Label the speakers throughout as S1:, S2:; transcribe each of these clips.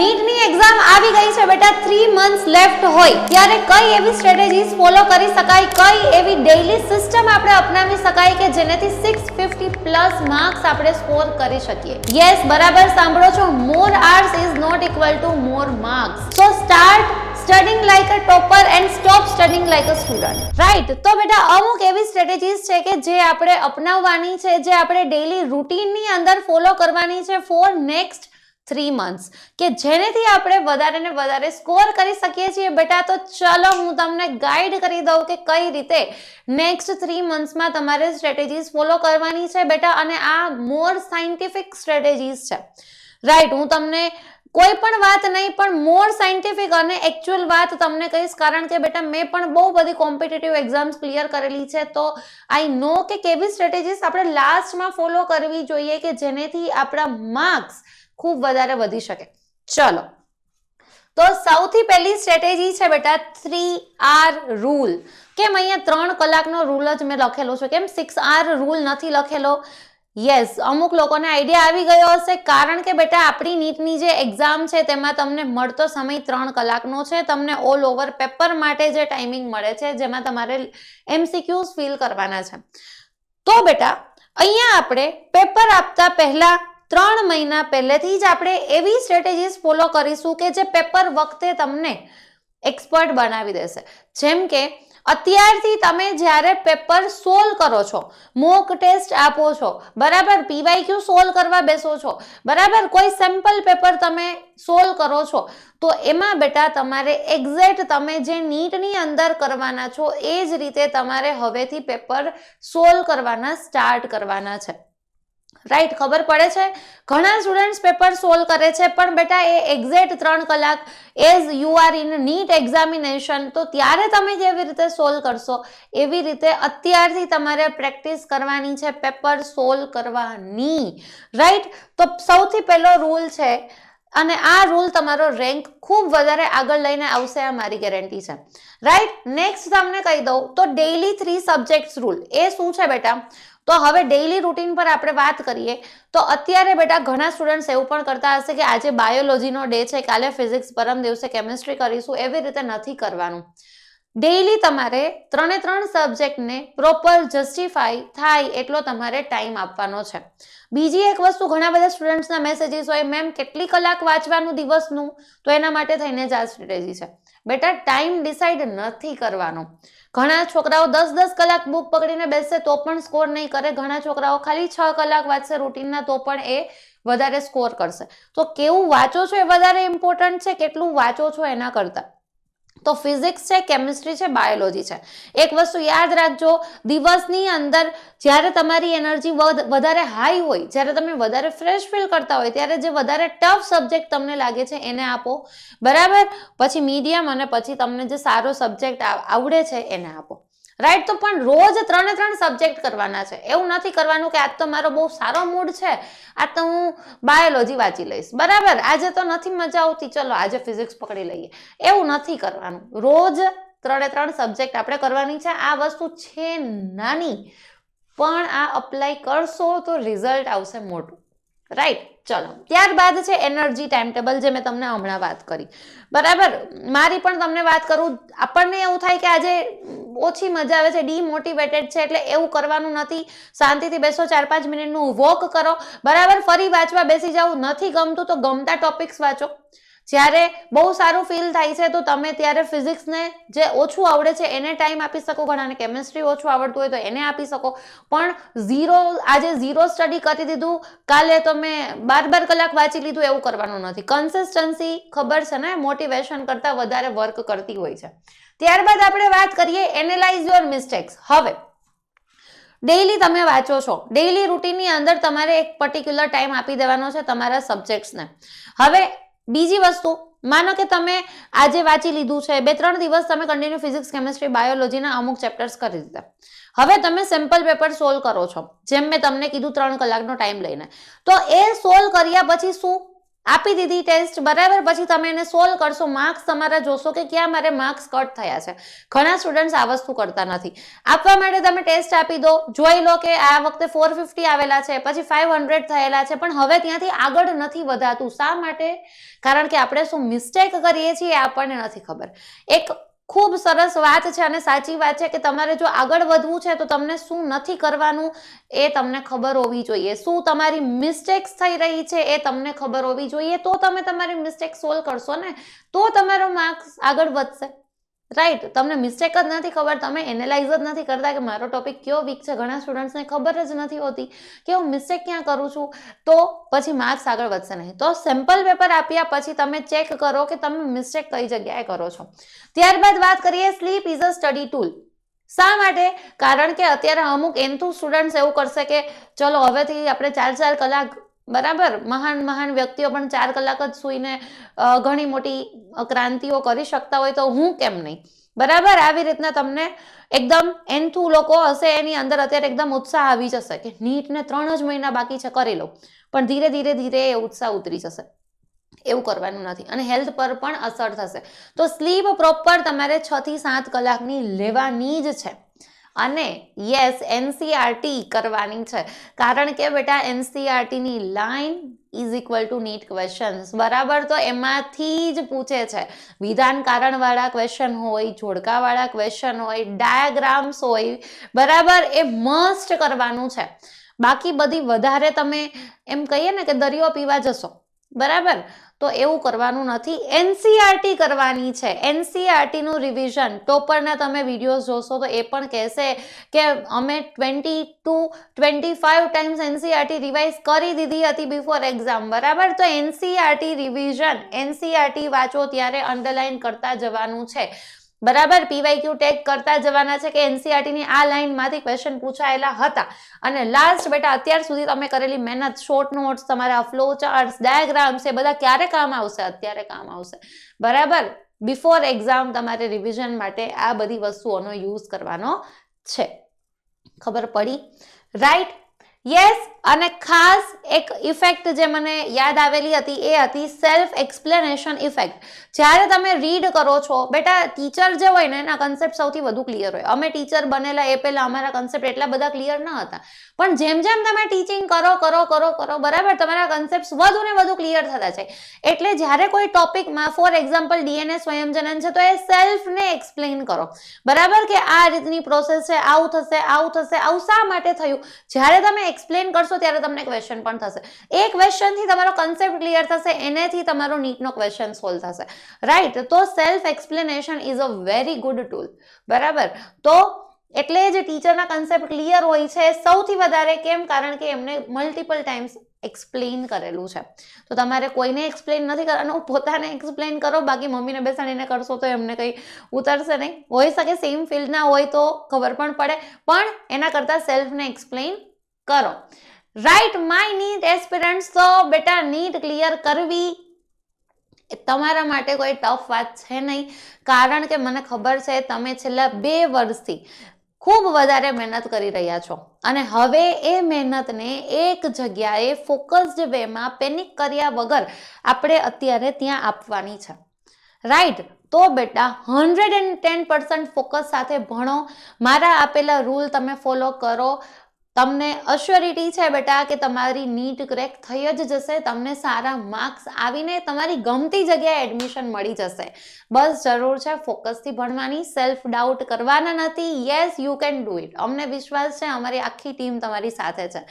S1: નીટની એક્ઝામ આવી ગઈ છે બેટા. થ્રી મંથ્સ લેફ્ટ હોય. ત્યારે કઈ એવી સ્ટ્રેટેજીસ ફોલો કરી શકાય? કઈ એવી ડેઈલી સિસ્ટમ આપણે અપનાવી શકાય કે જેનાથી સિક્સ ફિફ્ટી પ્લસ માર્ક્સ આપણે સ્કોર કરી શકીએ? યસ બરાબર સાંભળો છો. More hours is not equal to more marks so start studying like a topper and stop studying like a student right તો બેટા, અમુક એવી સ્ટ્રેટેજીસ છે કે જે આપણે અપનાવવાની છે, જે આપણે ડેઈલી રૂટીનની અંદર ફોલો કરવાની છે ફોર નેક્સ્ટ થ્રી મંથ્સ કે જેનેથી આપણે વધારે ને વધારે સ્કોર કરી શકીએ છીએ. બેટા, તો ચલો હું તમને ગાઈડ કરી દઉં કે કઈ રીતે નેક્સ્ટ થ્રી મંથ્સમાં તમારે સ્ટ્રેટેજીસ ફોલો કરવાની છે, બેટા, અને આ મોર સાયન્ટિફિક સ્ટ્રેટેજીસ છે. રાઈટ હું તમને કોઈ પણ વાત નહીં, પણ મોર સાયન્ટિફિક અને એકચ્યુઅલ વાત તમને કહીશ. કારણ કે, બેટા, મેં પણ બહુ બધી કોમ્પિટિટિવ એક્ઝામ્સ ક્લિયર કરેલી છે. તો આઈ નો કે કેવી સ્ટ્રેટેજીસ આપણે લાસ્ટમાં ફોલો કરવી જોઈએ કે જેનેથી આપણા માર્ક્સ ખૂબ વધારે વધી શકે. ચલો. તો સૌથી પહેલી સ્ટ્રેટેજી છે બેટા થ્રી આર રૂલ કેમ અહીંયા ત્રણ કલાકનો રૂલ જ મેં લખેલો છે? કેમ સિક્સ આર રૂલ નથી લખેલો? યસ અમુક લોકોને આઈડિયા આવી ગયો હશે, કારણ કે બેટા આપણી નીટની જે એક્ઝામ છે તેમાં તમને મળતો સમય ત્રણ કલાકનો છે. તમને ઓલ ઓવર પેપર માટે જે ટાઈમિંગ મળે છે, જેમાં તમારે એમસીક્યુઝ ફિલ કરવાના છે. તો બેટા, અહીંયા આપણે પેપર આપતા પહેલા ત્રણ મહિના પહેલેથી જ આપણે એવી સ્ટ્રેટેજીસ ફોલો કરીશું કે જે પેપર વખતે તમને એક્સપર્ટ બનાવી દેશે. જેમ કે, અત્યારથી તમે જ્યારે પેપર સોલ્વ કરો છો મોક ટેસ્ટ આપો છો, બરાબર પીવાયક્યુ સોલ્વ કરવા બેસો છો, બરાબર કોઈ સેમ્પલ પેપર તમે સોલ્વ કરો છો, તો એમાં બેટા તમારે એક્ઝેક્ટ તમે જે નીટની અંદર કરવાના છો, એ જ રીતે તમારે હવેથી પેપર સોલ્વ કરવાના સ્ટાર્ટ કરવાના છે. રાઈટ, ખબર પડે છે? ઘણા સ્ટુડન્ટ્સ પેપર સોલ્વ કરે છે, પણ બેટા એ એક્ઝેક્ટ ત્રણ કલાક as you are in NEET examination તો ત્યારે તમે જેવી રીતે સોલ્વ કરશો. એવી રીતે અત્યારથી તમારે પ્રેક્ટિસ કરવાની છે પેપર સોલ્વ કરવાની. રાઈટ તો સૌથી પહેલો રૂલ છે, અને આ રૂલ તમારો રેન્ક ખૂબ વધારે આગળ લઈને આવશે, આ મારી ગેરંટી છે. રાઈટ નેક્સ્ટ તમને કહી દઉં, તો ડેઈલી થ્રી સબ્જેક્ટ્સ રૂલ એ શું છે બેટા? તો હવે ડેઈલી રૂટીન પર આપણે વાત કરીએ, તો અત્યારે બેટા ઘણા સ્ટુડન્ટ્સ એવું પણ કરતા હશે કે આજે બાયોલોજીનો ડે છે, કાલે ફિઝિક્સ પરમ દિવસે કેમિસ્ટ્રી કરીશું, એવી રીતે નથી કરવાનું. ડેઈલી તમારે ત્રણે ત્રણ સબ્જેક્ટને પ્રોપર જસ્ટિફાઈ થાય એટલો તમારે ટાઈમ આપવાનો છે. બીજી એક વસ્તુ ઘણા બધા સ્ટુડન્ટ્સના મેસેજીસ હોય મેમ કેટલી કલાક વાંચવાનું દિવસનું? તો એના માટે થઈને જ આ સ્ટ્રેટેજી છે. બેટા ટાઈમ ડિસાઈડ નથી કરવાનો. ઘણા છોકરાઓ દસ દસ કલાક બુક પકડીને બેસશે તો પણ સ્કોર નહીં કરે. ઘણા છોકરાઓ ખાલી છ કલાક વાંચશે રૂટીનના તો પણ એ વધારે સ્કોર કરશે. તો કેવું વાંચો છો એ વધારે ઇમ્પોર્ટન્ટ છે? કેટલું વાંચો છો એના કરતાં? તો ફિઝિક્સ છે, કેમિસ્ટ્રી છે, બાયોલોજી છે. એક વસ્તુ યાદ રાખજો, દિવસની અંદર જ્યારે તમારી એનર્જી વધારે હાઈ હોય, જ્યારે તમે વધારે ફ્રેશ ફીલ કરતા હોય, ત્યારે જે વધારે ટફ સબ્જેક્ટ તમને લાગે છે, એને આપો. બરાબર? પછી મીડિયમ અને પછી તમને જે સારો સબ્જેક્ટ આવડે છે, એને આપો. રાઈટ તો પણ રોજ ત્રણે ત્રણ સબ્જેક્ટ કરવાના છે. એવું નથી કરવાનું કે આજ તો મારો બહુ સારો મૂડ છે. આજ તો હું બાયોલોજી વાંચી લઈશ. બરાબર? આજે તો નથી મજા આવતી. ચલો, આજે ફિઝિક્સ પકડી લઈએ. એવું નથી કરવાનું. રોજ ત્રણે ત્રણ સબ્જેક્ટ આપણે કરવાની છે. આ વસ્તુ છે નાની. પણ આ અપ્લાય કરશો તો રિઝલ્ટ આવશે મોટું. રાઈટ ચલો. ત્યારબાદ છે એનર્જી ટાઈમ ટેબલ જે મેં તમને હમણાં વાત કરી. બરાબર? મારી પણ તમને વાત કરું. આપણને એવું થાય કે આજે ઓછી મજા આવે છે ડીમોટિવેટેડ છે, એટલે એવું કરવાનું નથી. શાંતિથી બેસો ચાર પાંચ મિનિટનું વોક કરો. બરાબર? ફરી વાંચવા બેસી જાવ નથી ગમતું તો ગમતા ટોપિક્સ વાંચો. જ્યારે બહુ સારું ફીલ થાય છે, તો તમે ત્યારે ફિઝિક્સને જે ઓછું આવડે છે, એને ટાઈમ આપી શકો. ઘણાને કેમિસ્ટ્રી ઓછું આવડતું હોય તો એને આપી શકો. પણ ઝીરો આજે ઝીરો સ્ટડી કરી દીધું, કાલે તમે બાર બાર કલાક વાંચી લીધું, એવું કરવાનું નથી. કન્સિસ્ટન્સી ખબર છે ને? મોટિવેશન કરતાં વધારે વર્ક કરતી હોય છે. ત્યારબાદ આપણે વાત કરીએ એનેલાઇઝ યોર મિસ્ટેક્સ હવે ડેઇલી તમે વાંચો છો. ડેઇલી રૂટીનની અંદર તમારે એક પર્ટિક્યુલર ટાઈમ આપી દેવાનો છે તમારા સબ્જેક્ટ્સને હવે બીજી વસ્તુ, માનો કે તમે આજે વાંચી લીધું છે, બે ત્રણ દિવસ તમે કન્ટિન્યુ ફિઝિક્સ કેમિસ્ટ્રી બાયોલોજીના અમુક ચેપ્ટર્સ કરી દીધા. હવે તમે સિમ્પલ પેપર સોલ્વ કરો છો, જેમ મેં તમને કીધું ત્રણ કલાકનો ટાઈમ લઈને. તો એ સોલ્વ કર્યા પછી શું? આપી દીધી ટેસ્ટ બરાબર, પછી તમે એને સોલ્વ કરશો. માર્ક્સ તમારા જોશો કે ક્યાં મારે માર્ક્સ કટ થયા છે. ઘણા સ્ટુડન્ટ્સ આ વસ્તુ કરતા નથી. આપવા માટે તમે ટેસ્ટ આપી દો. જોઈ લો કે આ વખતે ફોર ફિફ્ટી આવેલા છે, પછી ફાઇવ હંડ્રેડ થયેલા છે, પણ હવે ત્યાંથી આગળ નથી વધાતું. શા માટે? કારણ કે આપણે શું મિસ્ટેક કરીએ છીએ આપણને નથી ખબર. એક ખૂબ સરસ વાત છે અને સાચી વાત છે કે તમારે જો આગળ વધવું છે તો તમને શું નથી કરવાનું એ તમને ખબર હોવી જોઈએ. શું તમારી મિસ્ટેક્સ થઈ રહી છે એ તમને ખબર હોવી જોઈએ તો તમે તમારી મિસ્ટેક સોલ્વ કરશો ને? તો તમારો માર્ક્સ આગળ વધશે. રાઈટ તમને મિસ્ટેક જ નથી ખબર, તમે એનાલાઇઝ જ નથી કરતા કે મારો ટોપિક કયો વીક છે. ઘણા સ્ટુડન્ટ્સને ખબર જ નથી હોતી કે હું મિસ્ટેક ક્યાં કરું છું. તો પછી માર્ક્સ આગળ વધશે નહીં. તો સેમ્પલ પેપર આપ્યા પછી તમે ચેક કરો કે તમે મિસ્ટેક કઈ જગ્યાએ કરો છો. ત્યારબાદ વાત કરીએ sleep is a study tool શા માટે? કારણ કે અત્યારે અમુક એનથુ સ્ટુડન્ટ્સ એવું કરશે કે, ચલો, હવેથી આપણે ચાર ચાર કલાક બરાબર? મહાન મહાન વ્યક્તિઓ પણ ચાર કલાક જ સૂઈને ઘણી મોટી ક્રાંતિઓ કરી શકતા હોય તો હું કેમ નહીં? બરાબર? આવી રીતના તમને એકદમ એન્થુ લોકો હશે, એની અંદર અત્યારે એકદમ ઉત્સાહ આવી જશે કે નીટને ત્રણ જ મહિના બાકી છે, કરી લો. પણ ધીરે ધીરે ધીરે એ ઉત્સાહ ઉતરી જશે. એવું કરવાનું નથી. અને હેલ્થ પર પણ અસર થશે. તો સ્લીપ પ્રોપર તમારે છ થી સાત કલાકની લેવાની જ છે. અને યસ એનસીઆરટી કરવાની છે. કારણ કે બેટા એનસીઆરટીની line is equal to NEET questions બરાબર? તો એમાંથી જ પૂછે છે. વિધાન કારણવાળા ક્વેશ્ચન હોય, જોડકાવાળા ક્વેશ્ચન હોય ડાયાગ્રામ્સ હોય, બરાબર? એ મસ્ટ કરવાનું છે. બાકી બધી વધારે તમે એમ કહીએ ને કે દરિયો પીવા જશો. બરાબર? તો એવું કરવાનું નથી. એનસીઆરટી કરવાની છે. એનસીઆરટીનું રિવિઝન ટોપરના તમે વિડીયોઝ જોશો તો એ પણ કહેશે કે અમે twenty two twenty five times NCERT revise કરી દીધી હતી બિફોર એક્ઝામ બરાબર? તો એનસીઆરટી રિવિઝન એનસીઆરટી વાંચો ત્યારે અંડરલાઇન કરતા જવાનું છે. બરાબર પીવાયક્યુ ટેગ કરતા જવાના છે કે એનસીઆરટીની ની આ લાઇનમાંથી ક્વેશ્ચન પૂછાયેલા હતા. અને લાસ્ટ બેટા, અત્યાર સુધી તમે કરેલી મહેનત શોર્ટ નોટ્સ તમારા ફ્લો ચાર્ટ્સ ડાયાગ્રામ્સ એ બધા ક્યારે કામ આવશે? અત્યારે કામ આવશે. બરાબર? બિફોર એક્ઝામ તમારે રિવિઝન માટે આ બધી વસ્તુઓનો યુઝ કરવાનો છે. ખબર પડી? રાઈટ યસ અને ખાસ એક ઇફેક્ટ જે મને યાદ આવેલી હતી એ હતી સેલ્ફ એક્સપ્લેનેશન ઇફેક્ટ જ્યારે તમે રીડ કરો છો, બેટા ટીચર જે હોય ને, એના કન્સેપ્ટ સૌથી વધુ ક્લિયર હોય. અમે ટીચર બનેલા એ પહેલાં અમારા કન્સેપ્ટ એટલા બધા ક્લિયર ન હતા. પણ જેમ જેમ તમે ટીચિંગ કરો કરો કરો કરો, બરાબર, તમારા કન્સેપ્ટ વધુ ને વધુ ક્લિયર થતા છે એટલે જ્યારે કોઈ ટોપિકમાં ફોર એક્ઝામ્પલ ડીએનએ સ્વયંજનન છે, તો એ સેલ્ફને એક્સપ્લેન કરો. બરાબર કે આ રીતની પ્રોસેસ છે, આવું થશે આવું થશે, આવું શા માટે થયું? જ્યારે તમે એક્સપ્લેન કરશો ત્યારે તમને ક્વેશ્ચન પણ થશે. એ ક્વેશ્ચનથી તમારો કન્સેપ્ટ ક્લિયર થશે, એનેથી તમારો નીટનો ક્વેશ્ચન સોલ્વ થશે. રાઈટ તો self explanation is a very good tool બરાબર? તો એટલે જ ટીચરના કન્સેપ્ટ ક્લિયર હોય છે, સૌથી વધારે કેમ? કારણ કે એમને મલ્ટિપલ ટાઈમ્સ એક્સપ્લેન કરેલું છે. તો તમારે કોઈને એક્સપ્લેન નથી કરવાનું, પોતાને એક્સપ્લેન કરો, બાકી મમ્મીને બેસાડીને કરશો તો એમને કંઈ ઉતરશે નહીં. હોઈ શકે સેમ ફિલ્ડના હોય તો ખબર પણ પડે, પણ એના કરતાં સેલ્ફને એક્સપ્લેન કરો. રાઈટ માય નીટ એસ્પિરન્ટ્સ તો બેટા નીટ ક્લિયર કરવી. એ તમારા માટે કોઈ ટફ વાત છે નહીં. કારણ કે મને ખબર છે, તમે છેલ્લા બે વર્ષથી ખૂબ વધારે મહેનત કરી રહ્યા છો. અને હવે એ મહેનતને એક જગ્યાએ ફોકસ્ડ વેમાં પેનિક કર્યા વગર આપણે અત્યારે ત્યાં આપવાની છે. રાઈટ તો બેટા hundred and ten percent focus સાથે ભણો. મારા આપેલા રૂલ તમે ફોલો કરો. તમને અશ્યોરિટી છે બેટા કે તમારી નીટ ક્રેક થઈ જ જશે, તમને સારા માર્ક્સ આવીને તમારી ગમતી જગ્યાએ એડમિશન મળી જશે. બસ જરૂર છે ફોકસથી ભણવાની સેલ્ફ ડાઉટ કરવાના નથી. Yes you can do it અમને વિશ્વાસ છે, અમારી આખી ટીમ તમારી સાથે છે.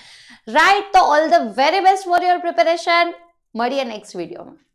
S1: રાઈટ તો all the very best for your preparation મળીએ નેક્સ્ટ વિડીયોમાં